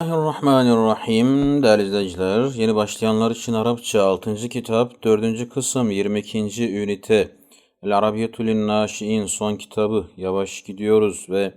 Bismillahirrahmanirrahim değerli izleyiciler. Yeni başlayanlar için Arapça 6. kitap 4. kısım 22. ünite El Arabiyetül Naşiin son kitabı yavaş gidiyoruz ve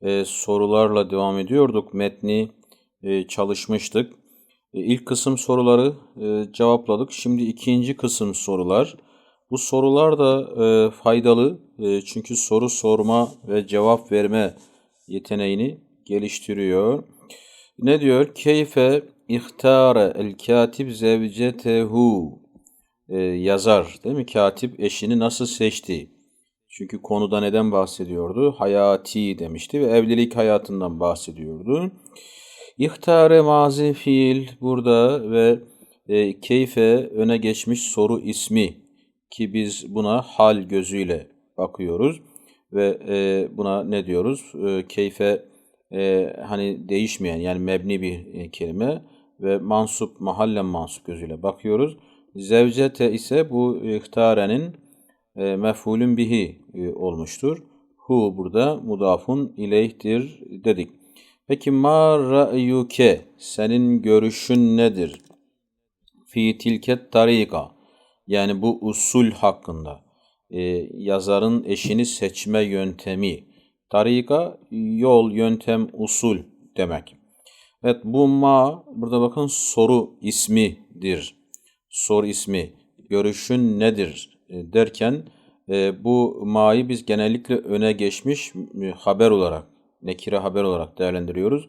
e, sorularla devam ediyorduk. Metni e, çalışmıştık. E, ilk kısım soruları e, cevapladık. Şimdi ikinci kısım sorular. Bu sorular da e, faydalı e, çünkü soru sorma ve cevap verme yeteneğini geliştiriyor. Ne diyor? Keyfe ihtare el katib zevcetehu ee, yazar değil mi? Katip eşini nasıl seçti? Çünkü konuda neden bahsediyordu? Hayati demişti ve evlilik hayatından bahsediyordu. İhtare mazi fiil burada ve e, keyfe öne geçmiş soru ismi ki biz buna hal gözüyle bakıyoruz ve e, buna ne diyoruz? E, keyfe e, hani değişmeyen yani mebni bir e, kelime ve mansup mahallen mansup gözüyle bakıyoruz. Zevcete ise bu ihtarenin e, mef'ulün bihi e, olmuştur. Hu burada mudafun ileyhtir dedik. Peki ma ra'yuke senin görüşün nedir? Fi tilket tarika yani bu usul hakkında e, yazarın eşini seçme yöntemi Tarika yol, yöntem, usul demek. Evet bu ma burada bakın soru ismidir. Soru ismi. Görüşün nedir e, derken e, bu ma'yı biz genellikle öne geçmiş e, haber olarak, nekire haber olarak değerlendiriyoruz.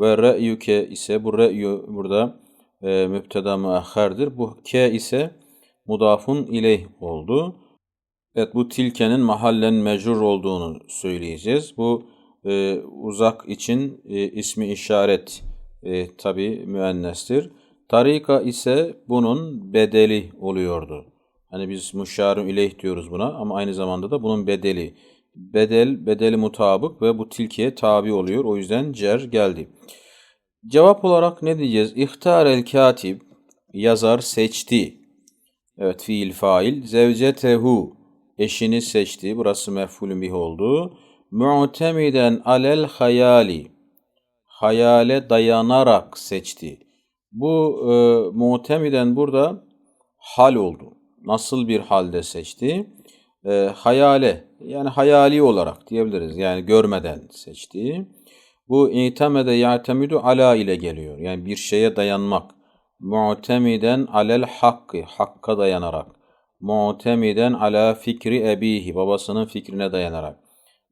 Ve re'yuke ise bu re'yu burada e, müpteda müahherdir. Bu ke ise mudafun ileyh oldu. Evet bu tilkenin mahallen mecrur olduğunu söyleyeceğiz. Bu e, uzak için e, ismi işaret e, tabi müennestir. Tarika ise bunun bedeli oluyordu. Hani biz muşarun ileyh diyoruz buna ama aynı zamanda da bunun bedeli. Bedel, bedeli mutabık ve bu tilkiye tabi oluyor. O yüzden cer geldi. Cevap olarak ne diyeceğiz? İhtar el katib yazar seçti. Evet fiil fail. Zevcetehu eşini seçti. Burası mef'ulün bih oldu. Mu'temiden alel hayali. Hayale dayanarak seçti. Bu e, mu'temiden burada hal oldu. Nasıl bir halde seçti? E, hayale yani hayali olarak diyebiliriz. Yani görmeden seçti. Bu itemede ya'temidu ala ile geliyor. Yani bir şeye dayanmak. Mu'temiden alel hakkı. Hakka dayanarak mu'temiden ala fikri ebihi, babasının fikrine dayanarak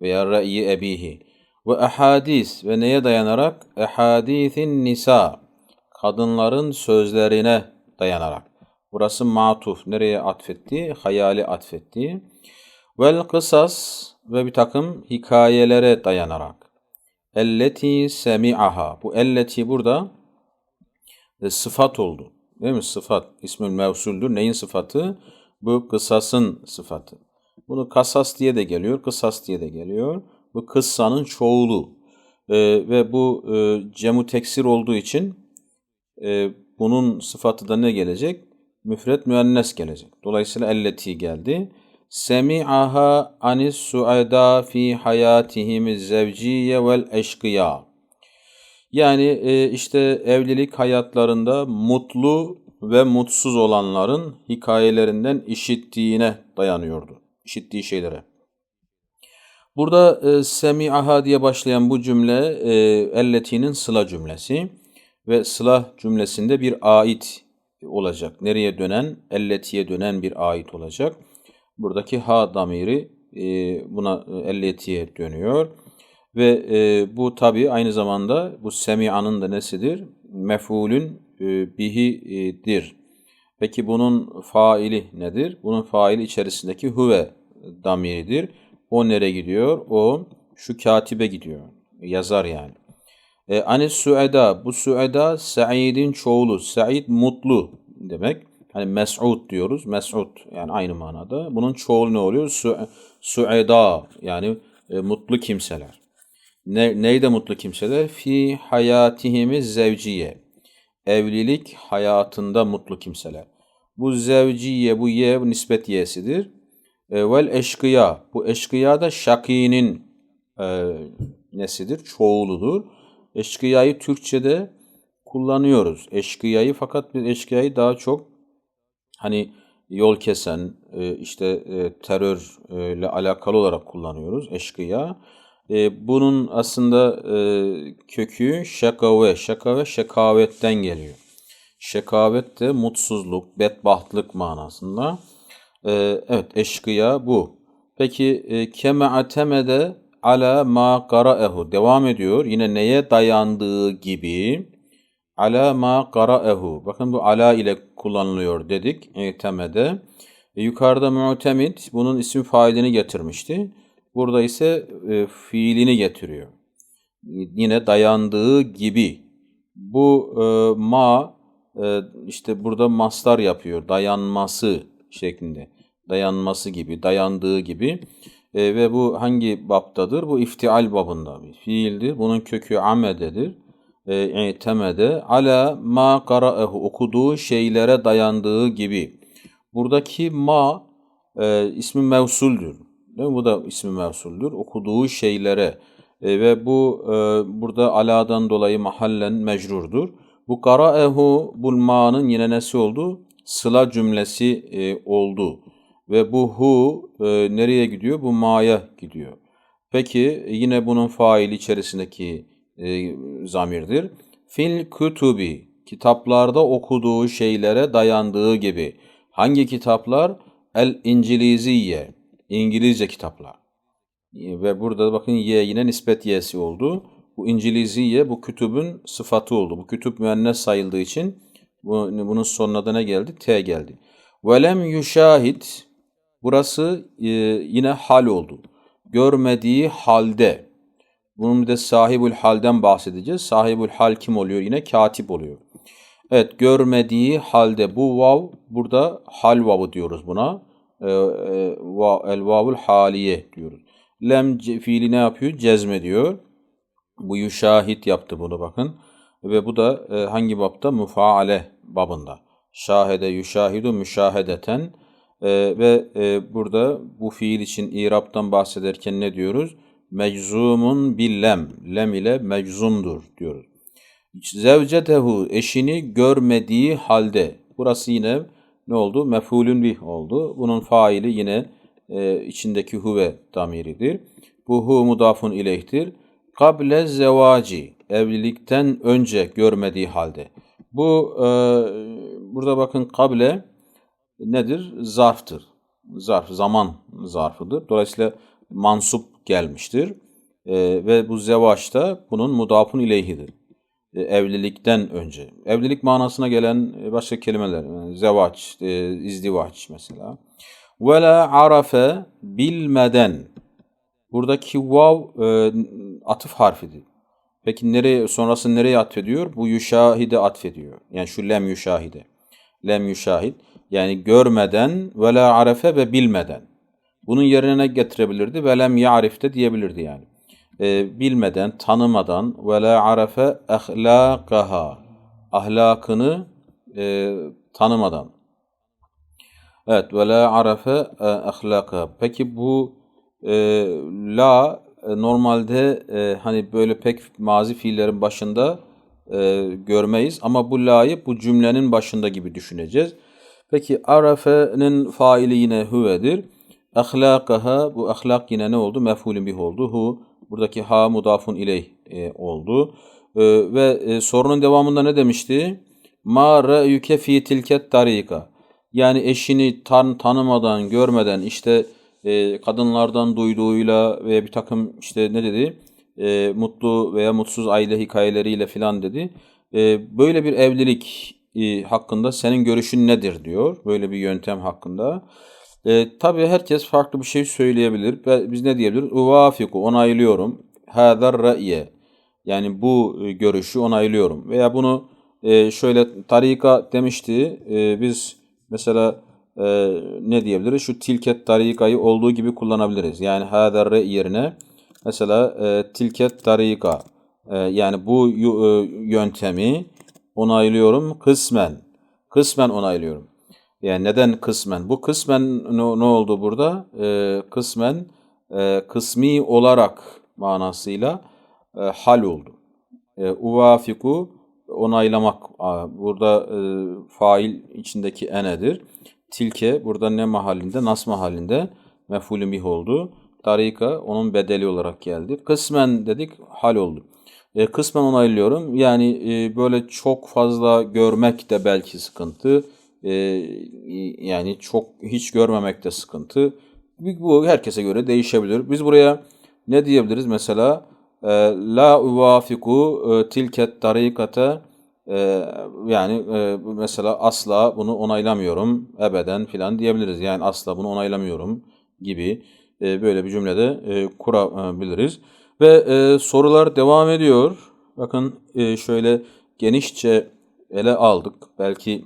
veya ra'yi ebihi ve ahadis ve neye dayanarak? Ehadisin nisa, kadınların sözlerine dayanarak. Burası matuf, nereye atfetti? Hayali atfetti. Vel kısas ve bir takım hikayelere dayanarak. Elleti semi'aha. Bu elleti burada e, sıfat oldu. Değil mi? Sıfat. İsmül mevsuldür. Neyin sıfatı? Bu kısasın sıfatı. Bunu kasas diye de geliyor, kısas diye de geliyor. Bu kıssanın çoğulu. Ee, ve bu e, cemu teksir olduğu için e, bunun sıfatı da ne gelecek? Müfret müennes gelecek. Dolayısıyla elleti geldi. Semi'aha anis suada fi hayatihim zevciye vel eşkıya. Yani e, işte evlilik hayatlarında mutlu ve mutsuz olanların hikayelerinden işittiğine dayanıyordu. İşittiği şeylere. Burada e, semi'aha diye başlayan bu cümle e, elleti'nin sıla cümlesi ve sıla cümlesinde bir ait olacak. Nereye dönen? Elleti'ye dönen bir ait olacak. Buradaki ha damiri e, buna e, elleti'ye dönüyor. Ve e, bu tabi aynı zamanda bu semi'anın da nesidir? Mef'ulün bihi'dir. Peki bunun faili nedir? Bunun faili içerisindeki huve damiridir. O nereye gidiyor? O şu katibe gidiyor. Yazar yani. E, Anis sueda. Bu sueda Said'in çoğulu. Said mutlu demek. Hani mes'ud diyoruz. Mes'ud yani aynı manada. Bunun çoğulu ne oluyor? Su, sueda yani e, mutlu kimseler. Ne, neyde mutlu kimseler? Fi hayatihimiz zevciye evlilik hayatında mutlu kimseler. Bu zevciye, bu ye, nispet yesidir. E, vel eşkıya, bu eşkıya da şakinin e, nesidir? Çoğuludur. Eşkıyayı Türkçe'de kullanıyoruz. Eşkıyayı fakat biz eşkıyayı daha çok hani yol kesen, e, işte e, terörle alakalı olarak kullanıyoruz eşkıya. E, bunun aslında kökü şakave, şakave şekavetten geliyor. Şekavet de mutsuzluk, bedbahtlık manasında. Evet eşkıya bu. Peki keme atemede ala ma qara'ehu devam ediyor. Yine neye dayandığı gibi ala ma qara'ehu. Bakın bu ala ile kullanılıyor dedik temede. E, yukarıda mu'temid bunun isim failini getirmişti. Burada ise e, fiilini getiriyor. Yine dayandığı gibi. Bu e, ma e, işte burada mastar yapıyor. Dayanması şeklinde. Dayanması gibi, dayandığı gibi. E, ve bu hangi baptadır? Bu iftial babında bir fiildir. Bunun kökü amededir e, temede ala ma qara'ehu okuduğu şeylere dayandığı gibi. Buradaki ma e, ismi mevsuldür. Değil mi? Bu da ismi mevsuldür. Okuduğu şeylere e, ve bu e, burada aladan dolayı mahallen mecrurdur. Bu qara'ehu bu ma'nın yine nesi oldu? Sıla cümlesi e, oldu. Ve bu hu e, nereye gidiyor? Bu ma'ya gidiyor. Peki yine bunun faili içerisindeki e, zamirdir. Fil kütübi kitaplarda okuduğu şeylere dayandığı gibi. Hangi kitaplar? El İnciliziye İngilizce kitaplar. Ve burada bakın ye yine nispet yesi oldu. Bu İnciliziye bu kütübün sıfatı oldu. Bu kütüp müennes sayıldığı için bu, bunun sonuna da ne geldi? T geldi. Velem yuşahit burası e, yine hal oldu. Görmediği halde bunun bir de sahibül halden bahsedeceğiz. Sahibül hal kim oluyor? Yine katip oluyor. Evet görmediği halde bu vav burada hal vavı diyoruz buna. Ee, e, el vavul haliye diyoruz. Lem fiili ne yapıyor? Cezme diyor. Bu yuşahit yaptı bunu bakın. Ve bu da e, hangi babda? Mufaale babında. Şahede yuşahidu müşahedeten. E, ve e, burada bu fiil için İrab'dan bahsederken ne diyoruz? meczumun billem. Lem ile meczumdur diyoruz. Zevcetehu eşini görmediği halde. Burası yine ne oldu? Mefulün bih oldu. Bunun faili yine e, içindeki huve damiridir. Bu hu mudafun ileyhtir. Kable zevaci evlilikten önce görmediği halde. Bu e, burada bakın kable nedir? Zarftır. Zarf, zaman zarfıdır. Dolayısıyla mansup gelmiştir. E, ve bu zevaç da bunun mudafun ileyhidir. E, evlilikten önce. Evlilik manasına gelen e, başka kelimeler. Yani zevaç, e, izdivaç mesela. Ve la arafe bilmeden. Buradaki vav atıf harfidir. Peki nereye sonrası nereye atfediyor? Bu yuşahide atfediyor. Yani şu lem yuşahide. Lem yuşahid. Yani görmeden ve la arefe ve bilmeden. Bunun yerine ne getirebilirdi? Velem ya'rif de diyebilirdi yani. E, bilmeden, tanımadan ve la arafe ahlakaha ahlakını e, tanımadan. Evet ve la arafe e, ahlaka. Peki bu e, la e, normalde e, hani böyle pek mazi fiillerin başında e, görmeyiz ama bu la'yı bu cümlenin başında gibi düşüneceğiz. Peki arafe'nin faili yine huvedir. Ahlakaha bu ahlak yine ne oldu? Mef'ulün bih oldu. Hu buradaki ha mudafun ileyh e, oldu. E, ve e, sorunun devamında ne demişti? Ma ra'yuke fi tilket tarika. Yani eşini tan tanımadan, görmeden işte e, kadınlardan duyduğuyla veya bir takım işte ne dedi? E, mutlu veya mutsuz aile hikayeleriyle filan dedi. E, böyle bir evlilik e, hakkında senin görüşün nedir diyor. Böyle bir yöntem hakkında. E, tabii herkes farklı bir şey söyleyebilir. Biz ne diyebiliriz? Uvafiku, onaylıyorum. Hâdar ra'ye. Yani bu e, görüşü onaylıyorum. Veya bunu e, şöyle tarika demişti. E, biz mesela e, ne diyebiliriz? Şu tilket tarikayı olduğu gibi kullanabiliriz. Yani hâdar re yerine mesela e, tilket tarika. E, yani bu e, yöntemi onaylıyorum kısmen. Kısmen onaylıyorum. Yani neden kısmen? Bu kısmen ne, ne oldu burada? Ee, kısmen e, kısmi olarak manasıyla e, hal oldu. E, uvafiku onaylamak. Burada e, fail içindeki enedir. Tilke burada ne mahallinde? Nas mahallinde mef'ulün bih oldu. Tarika onun bedeli olarak geldi. Kısmen dedik hal oldu. E, kısmen onaylıyorum. Yani e, böyle çok fazla görmek de belki sıkıntı. E, yani çok hiç görmemek de sıkıntı. Bu herkese göre değişebilir. Biz buraya ne diyebiliriz mesela? E, La uvafiku e, tilket tarikate yani e, mesela asla bunu onaylamıyorum ebeden filan diyebiliriz. Yani asla bunu onaylamıyorum gibi böyle bir cümlede kurabiliriz. Ve sorular devam ediyor. Bakın şöyle genişçe ele aldık. Belki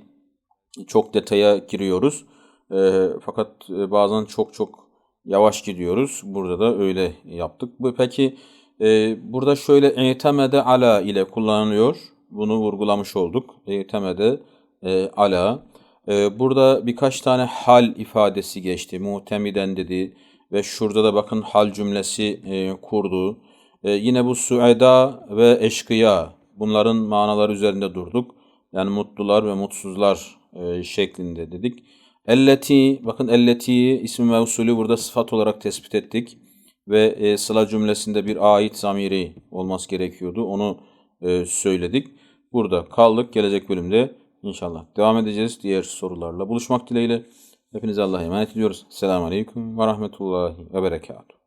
çok detaya giriyoruz. E, fakat bazen çok çok yavaş gidiyoruz. Burada da öyle yaptık. Bu peki e, burada şöyle e'temede ala ile kullanılıyor. Bunu vurgulamış olduk. E'temede e, ala. E, burada birkaç tane hal ifadesi geçti. Muhtemiden dedi ve şurada da bakın hal cümlesi e, kurdu. E, yine bu sueda ve eşkıya bunların manaları üzerinde durduk. Yani mutlular ve mutsuzlar e, şeklinde dedik. Elleti, bakın elleti ismi mevsulü burada sıfat olarak tespit ettik. Ve e, sıla cümlesinde bir ait zamiri olması gerekiyordu. Onu e, söyledik. Burada kaldık. Gelecek bölümde inşallah devam edeceğiz diğer sorularla. Buluşmak dileğiyle. Hepinize Allah'a emanet ediyoruz. Selamun Aleyküm ve Rahmetullahi ve Berekatuhu.